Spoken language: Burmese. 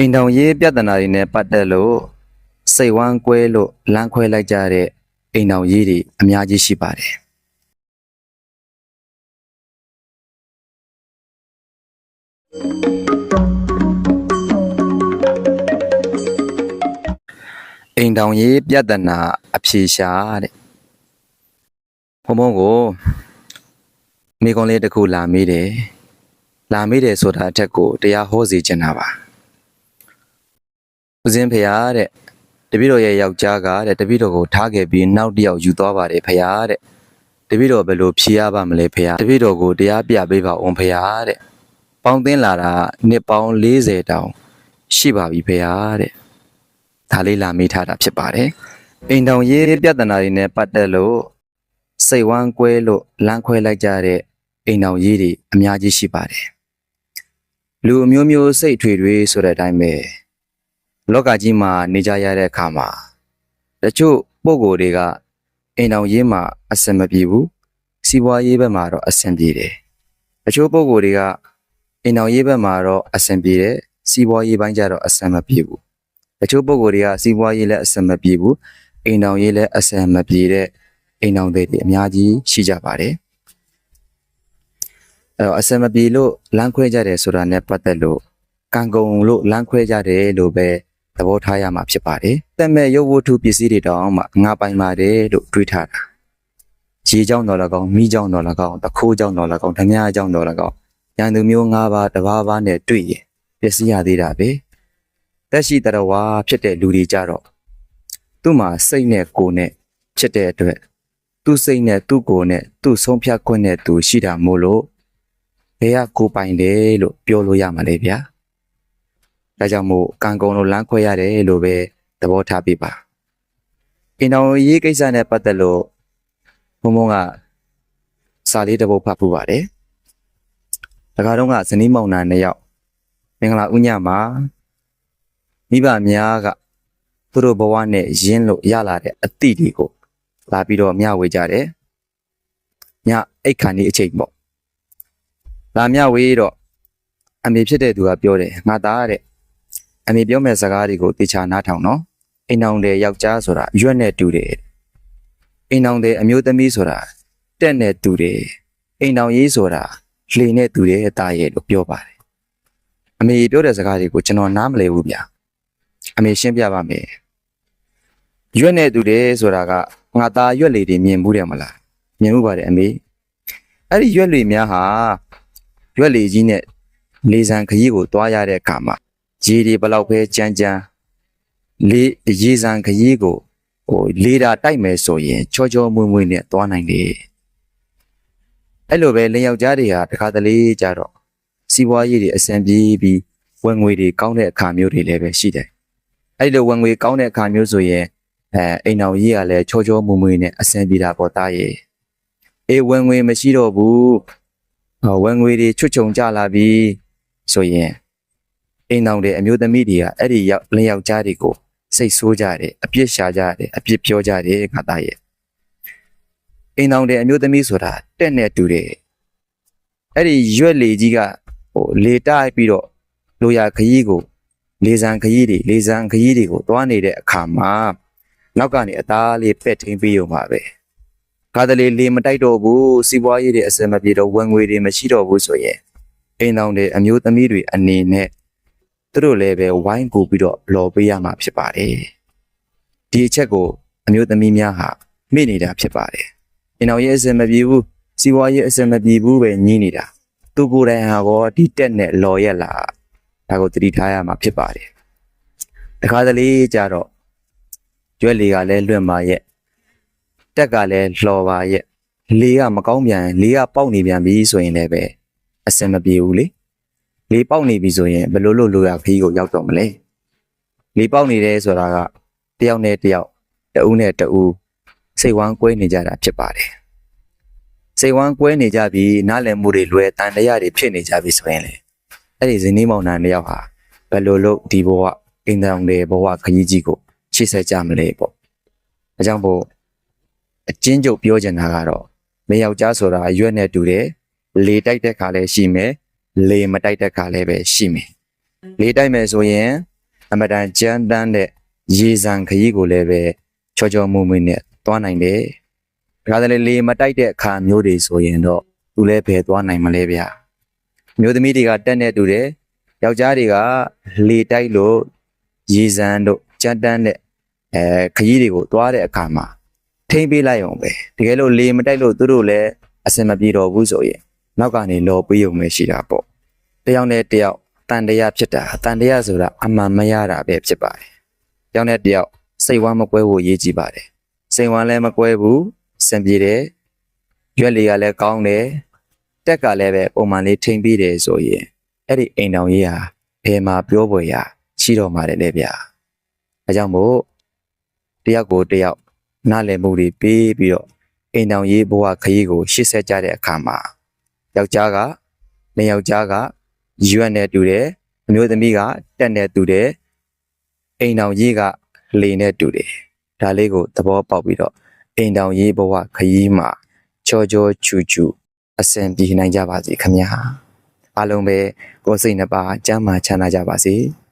အိမ်တောင်ရေးပြဿနာတွေနဲ့ပတ်သက်လို့စိတ်ဝမ်းကွဲလို့လမ်းခွဲလိုက်ကြတဲ့အိမ်တောင်ရေးတွေအများကြီးရှိပါတယ်အိမ်တောင်ရေးပြဿနာအဖြေရှာတဲ့ဘုံဘုံကိုမိကုံးလေးတစ်ခုလာမေးတယ်လာမေးတယ်ဆိုတာအထက်ကိုတရားဟောစီချင်တာပါ ဦးစင်းဖေရတဲ့တပည့်တော်ရဲ့ယောက်ျားကတဲ့တပည့်တော်ကိုထားခဲ့ပြီးနောက်တစ်ယောက်ယူသွားပါတယ်ဖေရတဲ့တပည့်တော်ဘယ်လိုဖြေရပါမလဲဖေရတပည့်တော်ကိုတရားပြပေးပါအောင်ဖေရတဲ့ပေါင်းသင်းလာတာနှစ်ပေါင်း40တောင်ရှိပါပြီဖေရတဲ့ဒါလေးလာမေးထားတာဖြစ်ပါတယ်အိမ်တောင်ရေးပြဿနာတွေနဲ့ပတ်သက်လို့စိတ်ဝမ်းကွဲလို့လမ်းခွဲလိုက်ကြတဲ့အိမ်တောင်ရေးတွေအများကြီးရှိပါတယ်လူအမျိုးမျိုးစိတ်ထွေတွေဆိုတဲ့အတိုင်းပဲ လောကကြီးမှာနေကြရတဲ့အခါမှာတချို့ပုံကိုယ်တွေကအိမ်အောင်ရေးမှာအဆင်မပြေဘူးစီးပွားရေးဘက်မှာတော့အဆင်ပြေတယ်တချို့ပုံကိုယ်တွေကအိမ်အောင်ရေးဘက်မှာတော့အဆင်ပြေတယ်စီးပွားရေးပိုင်းကျတော့အဆင်မပြေဘူးတချို့ပုံကိုယ်တွေကစီးပွားရေးလည်းအဆင်မပြေဘူးအိမ်အောင်ရေးလည်းအဆင်မပြေတဲ့အိမ်အောင်တွေအများကြီးရှိကြပါတယ်အဲ့တော့အဆင်မပြေလို့လမ်းခွဲကြတယ်ဆိုတာနဲ့ပတ်သက်လို့ကံကုန်လို့လမ်းခွဲကြတယ်လို့ပဲ သဘောထားရမှာဖြစ်ပါတယ်။တက်မဲ့ရုပ်ဝတ္ထုပစ္စည်းတွေတောင်မှငါပိုင်ပါတယ်လို့တွေးထားတာ။ရေကြောင်းတော်လည်းကောင်းမိကြောင်းတော်လည်းကောင်းတခိုးကြောင်းတော်လည်းကောင်းဓမြကြောင်းတော်လည်းကောင်းရန်သူမျိုး၅ပါးတစ်ပါးပါးနဲ့တွေ့ရင်ပစ္စည်းရသေးတာပဲ။တက်ရှိတရဝါဖြစ်တဲ့လူတွေကြတော့သူ့မှာစိတ်နဲ့ကိုယ်နဲ့ဖြစ်တဲ့အတွက်သူ့စိတ်နဲ့သူ့ကိုယ်နဲ့သူ့ဆုံးဖြတ်ခွင့်နဲ့သူရှိတာမို့လို့ဘယ်ကကိုယ်ပိုင်တယ်လို့ပြောလို့ရမှာလေဗျာ။ ဒါကြောင့်မို့ကံကုန်လို့လမ်းခွဲရတယ်လို့ပဲသဘောထားပြပါအင်တော်ရေးကိစ္စနဲ့ပတ်သက်လို့ဘုံဘုံကစာလေးတစ်ပုဒ်ဖတ်ပူပါတယ်တခါတော့ကဇနီးမောင်နှံနှစ်ယောက်မင်္ဂလာဥညမှာမိဘများကသူတို့ဘဝနဲ့ရင်းလို့ရလာတဲ့အသည့်တွေကိုလာပြီးတော့မျှဝေကြတယ်ညအိတ်ခါနေအချိန်ပေါ့လာမျှဝေတော့အမေဖြစ်တဲ့သူကပြောတယ်ငါသားတဲ့ အမေပြောမဲ့စကားတွေကိုတေချာနားထောင်နော်အိမ်အောင်တဲ့ယောက်ျားဆိုတာရွက်နဲ့တူတယ်အိမ်အောင်တဲ့အမျိုးသမီးဆိုတာတက်နဲ့တူတယ်အိမ်အောင်ရေးဆိုတာလှေနဲ့တူတယ်အသားရဲ့လို့ပြောပါတယ်အမေပြောတဲ့စကားတွေကိုကျွန်တော်နားမလည်ဘူးဗျာအမေရှင်းပြပါမယ်ရွက်နဲ့တူတယ်ဆိုတာကငါသားရွက်လေတွေမြင်ဘူးတယ်မလားမြင်မှုပါတယ်အမေအဲ့ဒီရွက်လေများဟာရွက်လေကြီးနဲ့လေဆံခရီးကိုတွားရတဲ့အခါမှာ ရေတွေဘလောက်ပဲကြမ်းကြမ်းလေးရေစံခရီးကိုဟိုလေတာတိုက်မယ်ဆိုရင်ချောချောမွေ့မွေ့နဲ့သွားနိုင်တယ်အဲ့လိုပဲလင်ယောက်ျားတွေဟာတခါတလေကြတော့စီးပွားရေးတွေအဆင်ပြေပြီးဝင်ငွေတွေကောင်းတဲ့အခါမျိုးတွေလည်းပဲရှိတယ်အဲ့လိုဝင်ငွေကောင်းတဲ့အခါမျိုးဆိုရင်အဲအိမ်တော်ကြီးကလည်းချောချောမွေ့မွေ့နဲ့အဆင်ပြေတာပေါ့သားရဲ့အေးဝင်ငွေမရှိတော့ဘူးဟောဝင်ငွေတွေချွတ်ချုံကြလာပြီဆိုရင် အိမ်တော်တဲ့အမျိုးသမီးတွေကအဲ့ဒီရောက်လင်ယောက်ျားတွေကိုစိတ်ဆိုးကြတယ်အပြစ်ရှာကြတယ်အပြစ်ပြောကြတယ်ခါသားရဲ့အိမ်တော်တဲ့အမျိုးသမီးဆိုတာတက်နဲ့တူတယ်အဲ့ဒီရွက်လေကြီးကဟိုလေတိုက်ပြီးတော့လိုရာခရီးကိုလေဆံခရီးတွေလေဆံခရီးတွေကိုတွားနေတဲ့အခါမှာနောက်ကနေအသားလေးပက်ထင်းပြီးရုံပါပဲခါတလေလေမတိုက်တော့ဘူးစီးပွားရေးတွေအစင်မပြေတော့ဝင်ငွေတွေမရှိတော့ဘူးဆိုရင်အိမ်တော်တဲ့အမျိုးသမီးတွေအနေနဲ့ သူတို့လည်းပဲဝိုင်းကူပြီးတော့လော်ပေးရမှာဖြစ်ပါတယ်ဒီအချက်ကိုအမျိုးသမီးများဟာမေ့နေတာဖြစ်ပါတယ်အင်အောင်ရဲ့အစင်မပြေဘူးစီဝါရဲ့အစင်မပြေဘူးပဲညင်းနေတာသူကိုယ်တိုင်ဟာကောဒီတက်နဲ့လော်ရက်လာဒါကိုသတိထားရမှာဖြစ်ပါတယ်တခါတလေကြတော့ကျွဲလီကလည်းလွင့်ပါရဲ့တက်ကလည်းလှော်ပါရဲ့လေကမကောင်းပြန်လေကပေါက်နေပြန်ပြီဆိုရင်လည်းပဲအစင်မပြေဘူးလေ လေပေါက်နေပြီဆိုရင်ဘယ်လိုလုပ်လို့ရခီးကိုရောက်တော့မလဲလေပေါက်နေတယ်ဆိုတာကတယောက်နဲ့တယောက်တဦးနဲ့တဦးစိတ်ဝမ်းကွဲနေကြတာဖြစ်ပါတယ်စိတ်ဝမ်းကွဲနေကြပြီးနားလည်မှုတွေလွယ်တန်တရားတွေဖြစ်နေကြပြီဆိုရင်လေအဲ့ဒီဇနီးမောင်နှံတယောက်ဟာဘယ်လိုလုပ်ဒီဘဝအိမ်တောင်တဲ့ဘဝခရီးကြီးကိုချစ်ဆက်ကြမလဲပေါ့အကြောင်းပို့အချင်းချုပ်ပြောချင်တာကတော့မယောက်ျားဆိုတာအရွက်နဲ့တူတယ်လေတိုက်တဲ့ခါလည်းရှိမယ် လေမတိုက်တဲ့ခါလည်းပဲရှိမယ်လေးတိုက်မယ်ဆိုရင်အမတန်ကြမ်းတမ်းတဲ့ရေစံခရီးကိုလည်းပဲချောချောမွေ့မွေ့နဲ့သွားနိုင်တယ်ဒါကြတဲ့လေမတိုက်တဲ့အခါမျိုးတွေဆိုရင်တော့သူလည်းဘယ်သွားနိုင်မလဲဗျာမျိုးသမီးတွေကတက်နေတူတယ်ယောက်ျားတွေကလေတိုက်လို့ရေစံတို့ကြမ်းတမ်းတဲ့အဲခရီးတွေကိုသွားတဲ့အခါမှာထိမ့်ပေးလိုက်အောင်ပဲတကယ်လို့လေမတိုက်လို့သူတို့လည်းအဆင်မပြေတော့ဘူးဆိုရင် နောက်ကနေလော်ပေးုံပဲရှိတာပေါ့တယောက်နဲ့တယောက်တန်တရားဖြစ်တာတန်တရားဆိုတာအမှန်မရတာပဲဖြစ်ပါတယ်တယောက်နဲ့တယောက်စိတ်ဝမ်းမကွဲဖို့ရေးကြည့်ပါတယ်စိတ်ဝမ်းလည်းမကွဲဘူးစင်ပြေတယ်ရွက်လေးကလည်းကောင်းတယ်တက်ကလည်းပဲပုံမှန်လေးထိမ့်ပြီးတယ်ဆိုရင်အဲ့ဒီအိမ်တော်ကြီးဟာဘယ်မှာပြောပွေရရှိတော့မှာလဲဗျာအဲကြောင့်မို့တယောက်ကိုတယောက်နားလည်မှုတွေပေးပြီးတော့အိမ်တော်ကြီးဘဝခရီးကိုရှေ့ဆက်ကြတဲ့အခါမှာ ယောက်ျားကလင်ယောက်ျားကရွက်နဲ့တူတယ်အမျိုးသမီးကတက်နဲ့တူတယ်အိမ်တော်ကြီးကလေနဲ့တူတယ်ဒါလေးကိုသဘောပေါက်ပြီးတော့အိမ်တော်ကြီးဘဝခရီးမှာချောချောချူချူအဆင်ပြေနိုင်ကြပါစေခင်ဗျာအားလုံးပဲကိုယ်စိတ်နှစ်ပါးကျမ်းမာချမ်းသာကြပါစေ။